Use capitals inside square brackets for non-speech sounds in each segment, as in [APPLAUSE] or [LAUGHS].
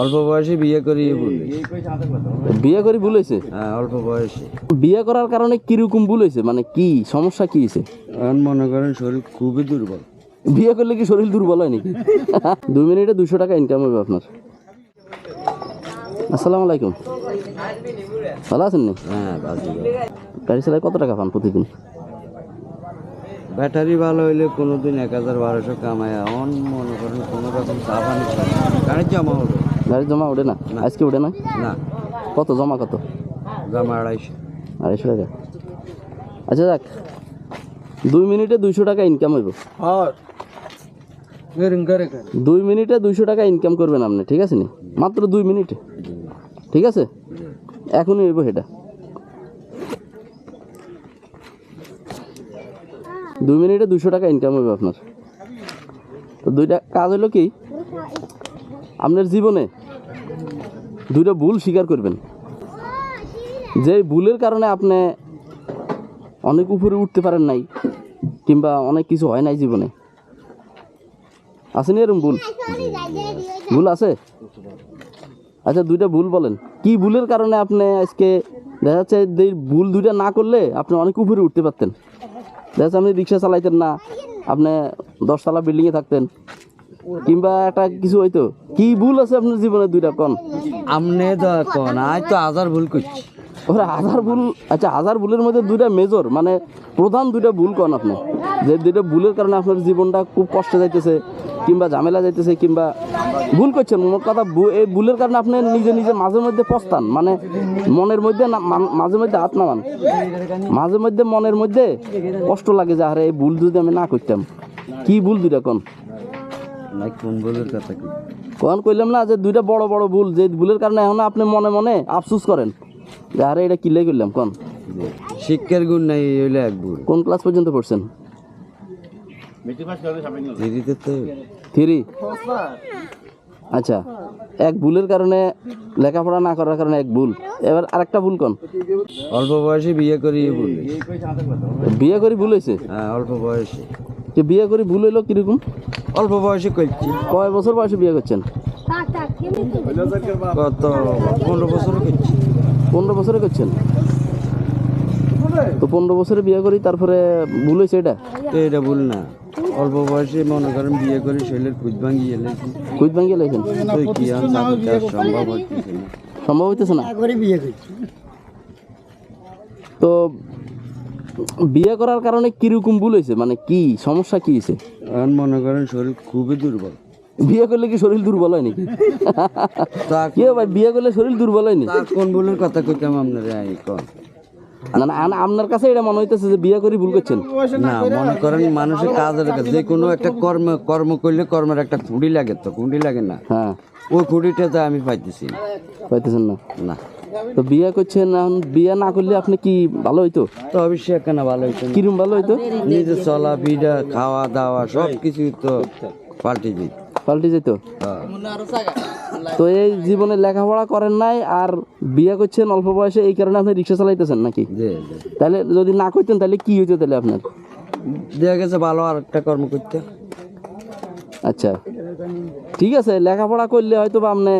অল্প বয়সে বিয়ে করি বিয়ে করে ভুল হয়েছে? হ্যাঁ অল্প বয়সে। বিয়ে করার কারণে কীরকম ভুল হয়েছে? মানে কি সমস্যা কি হয়েছে? মনে করেন শরীর খুবই দুর্বল। বিয়ে করলে কি শরীর দুর্বল হয় নাকি? [LAUGHS] দুই মিনিটে দুশো টাকা ইনকাম হবে আপনার। আসসালামু আলাইকুম। ভালো আছেন নি? হ্যাঁ গাড়ি চালায় কত টাকা পান প্রতিদিন? ব্যাটারি ভালো হইলে কোনোদিন এক হাজার বারোশো কামায়। অন মনে করেন কোনো রকম চা পানি গাড়ির জমা হবে। গাড়ি জমা ওঠে না? আজকে ওঠে না? না। কত? জমা কত? জমা আড়াইশো। আড়াইশো টাকা। আচ্ছা যাক দুই মিনিটে দুইশো টাকা ইনকাম হইব। দুই মিনিটে দুইশো টাকা ইনকাম করবেন আপনি ঠিক আছে নি? মাত্র দুই মিনিটে। ঠিক আছে? এখনই হইব সেটা। দুই মিনিটে দুইশো টাকা ইনকাম হবে আপনার। তো দুইটা কাজ হলো কি? আপনার জীবনে দুইটা ভুল স্বীকার করবেন। যে ভুলের কারণে আপনি অনেক উপরে উঠতে পারেন নাই, কিংবা অনেক কিছু হয় নাই জীবনে। আসেনি এরকম ভুল? ভুল আছে? আচ্ছা দুইটা ভুল বলেন। কি ভুলের কারণে আপনি আজকে দেখা যাচ্ছে ভুল দুইটা না করলে আপনি অনেক উপরে উঠতে পারতেন? দেখা যাচ্ছে আপনি রিক্সা চালাইতেন না, আপনি দশতলা বিল্ডিংয়ে থাকতেন। কিংবা একটা কিছু হইতো কি ভুল আছে আপনার জীবনে দুইটা কন? আমনে তো এখন আজ তো হাজার ভুল করছি। ওরা হাজার ভুল আচ্ছা হাজার ভুলের মধ্যে দুইটা মেজর মানে প্রধান দুইটা ভুল কন আপনি? যে দুইটা ভুলের কারণে আপনার জীবনটা খুব কষ্টে যাইতেছে কিংবা ঝামেলা যাইতেছে কিংবা ভুল করছেন। মোট কথা এই ভুলের কারণে আপনি নিজে নিজে মাঝে মধ্যে পস্তান মানে মনের মধ্যে মাঝে মধ্যে হাত নামান। মাঝে মধ্যে মনের মধ্যে কষ্ট লাগে যে আরে এই ভুল যদি আমি না করতাম কি ভুল দুইটা কন? না কোন ভুলের কথা কি কখন কইলাম না যে দুইটা বড় বড় ভুল যে ভুলের কারণে এখন আপনি মনে মনে আফসুস করেন। যে আরে এটা কিলে করলাম কন? শিক্ষার গুণ নাই হইলে এক ভুল। কোন ক্লাস পর্যন্ত পড়ছেন? থ্রি আচ্ছা এক ভুলের কারণে লেখাপড়া না করার কারণে এক ভুল। এবার আরেকটা ভুল কোন? অল্প বয়সে বিয়ে করি বলি বিয়ে করে ভুল হয়েছে? হ্যাঁ অল্প বয়সে। যে বিয়ে করে ভুল হইল কীরকম? অল্প বয়সে করছি। কয় বছর বয়সে বিয়ে করছেন? কত পনেরো বছর করছি। পনেরো বছরে করছেন? তো পনেরো বছরে বিয়ে করি তারপরে ভুল হয়েছে এটা? এটা ভুল না। অল্প বয়সে মনে করেন বিয়ে করি শরীরের কুচ ভাঙি গেলে কুইত ভাঙ্গিয়ে লেখেন কি আর চাকরি দেওয়া সম্ভব হচ্ছে না। সম্ভব হইতেছে না? তো বিয়ে করার কারণে কীরকম ভুল হয়েছে? মানে কি সমস্যা কি হয়েছে? এখন মনে করেন শরীর খুবই দুর্বল। বিয়ে করলে কি শরীর দুর্বল হয় নাকি? তা কি ভাই বিয়ে করলে শরীর দুর্বল হয়নি তা কোন ভুলের কথা কইতাম আপনার কন? না না আপনার কাছে এটা মনে হইতেছে যে বিয়ে করে ভুল করছেন? না মনে করেন মানুষের কাজের কাছে যে কোনো একটা কর্ম কর্ম করলে কর্মের একটা খুঁড়ি লাগে তো খুঁড়ি লাগে না। হ্যাঁ। ওই খুঁড়িটা তো আমি পাইতেছি পাইতেছেন না? না। তো বিয়ে করছেন এখন বিয়ে না করলে আপনি কি ভালো হইতো? তো অবশ্যই একখানা ভালো হইতো কিরম ভালো হইতো? নিজের চলা ফিরা খাওয়া দাওয়া সব কিছু তো পাল্টে যেত। পাল্টে যেত? হ্যাঁ। তো এই জীবনে লেখাপড়া করেন নাই আর বিয়ে করছেন অল্প বয়সে এই কারণে আপনি রিক্সা চালাইতেছেন নাকি। তাহলে যদি না করতেন তাহলে কি হইতো তাহলে আপনার? দেখা গেছে ভালো আর একটা কর্ম করতে। আচ্ছা। ঠিক আছে লেখাপড়া করলে হয়তো বা আপনি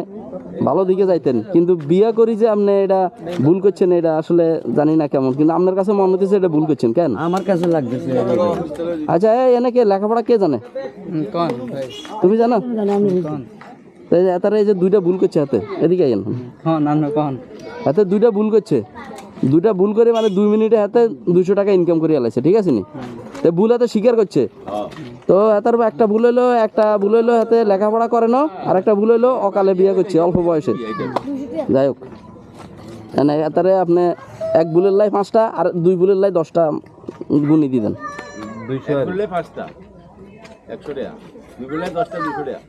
ভালো দিকে যাইতেন। কিন্তু বিয়া করি যে আপনি এটা ভুল করছেন এটা আসলে জানি না কেমন। কিন্তু আপনার কাছে মনে হচ্ছে এটা ভুল করছেন কেন? আমার কাছে লাগতেছে আচ্ছা এই এনে কে লেখাপড়া কে জানে? তুমি জানো? তো এই যে তারা এই যে দুইটা ভুল করছে হাতে এদিকে আইন হাতে দুইটা ভুল করছে। দুইটা ভুল করে মানে দুই মিনিটে হাতে দুশো টাকা ইনকাম করে আলাইছে ঠিক আছে নি? তো ভুল হাতে স্বীকার করছে। তো হাতের একটা ভুল হইল একটা ভুল হইল হাতে লেখাপড়া করে না আর একটা ভুল হইল অকালে বিয়ে করছে অল্প বয়সে। যাই হোক। মানে তারে আপনি এক ভুলের লাই পাঁচটা আর দুই ভুলের লাই দশটা গুণি দিবেন খুললে পাঁচটা একশো টাকা দুই দশটা দুশো টাকা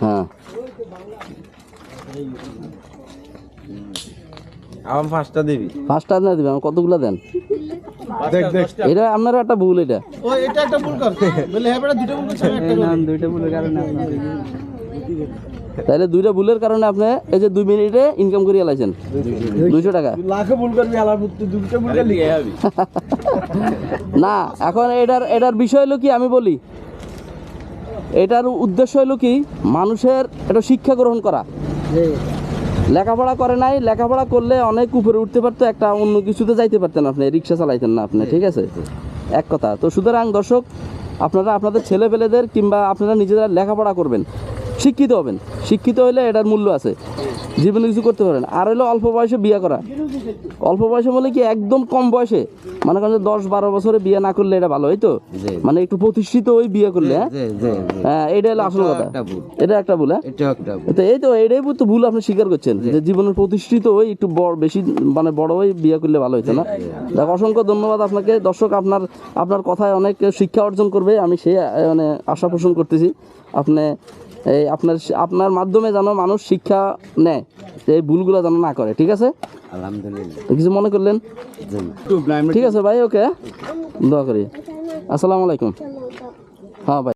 হ্যাঁ। দিবি। না দিবেন কতগুলো দেন? এটা আপনার একটা ভুল এটা। ও এটা একটা ভুল করছে বলে হ্যাঁ বেটা দুটো ভুল করছে আমি একটা ভুল। তাহলে দুইটা ভুলের কারণে আপনি এই যে দুই মিনিটে ইনকাম করিয়া লাইছেন। দুইশো টাকা। লাখে ভুল করবি আলার মধ্যে ভুল আরে দিয়ে যাবি না এখন এটার এটার বিষয় হলো কি আমি বলি এটার উদ্দেশ্য হলো কি? মানুষের এটা শিক্ষা গ্রহণ করা। লেখাপড়া করে নাই লেখাপড়া করলে অনেক উপরে উঠতে পারতো একটা অন্য কিছুতে যাইতে পারতেন আপনি রিক্সা চালাইতেন না আপনি ঠিক আছে? এক কথা। তো সুতরাং দর্শক আপনারা আপনাদের ছেলে পেলেদের কিংবা আপনারা নিজেরা লেখাপড়া করবেন। শিক্ষিত হবেন। শিক্ষিত হলে এটার মূল্য আছে। জীবনে কিছু করতে পারেন আর হলো অল্প বয়সে বিয়ে করা। অল্প বয়সে বলে কি একদম কম বয়সে? মনে করেন দশ বারো বছরে বিয়ে না করলে এটা ভালো হয়তো জি। মানে একটু প্রতিষ্ঠিত ওই বিয়ে করলে হ্যাঁ? হ্যাঁ এটা হলো আসল কথা। এটা একটা ভুল হ্যাঁ। তো এই তো এটাই তো ভুল আপনি স্বীকার করছেন যে জীবনের প্রতিষ্ঠিত হয়ে একটু বড় বেশি মানে বড় হয়ে বিয়ে করলে ভালো হতো না। দেখ অসংখ্য ধন্যবাদ আপনাকে। দর্শক আপনার আপনার কথায় অনেক শিক্ষা অর্জন করবে। আমি সে মানে আশা পোষণ করতেছি। আপনি এই আপনার আপনার মাধ্যমে যেন মানুষ শিক্ষা নেয় এই ভুলগুলো যেন না করে ঠিক আছে? আলহামদুলিল্লাহ। কিছু মনে করলেন? ঠিক আছে ভাই ওকে। দোয়া করি। আসসালামু আলাইকুম। হ্যাঁ ভাই।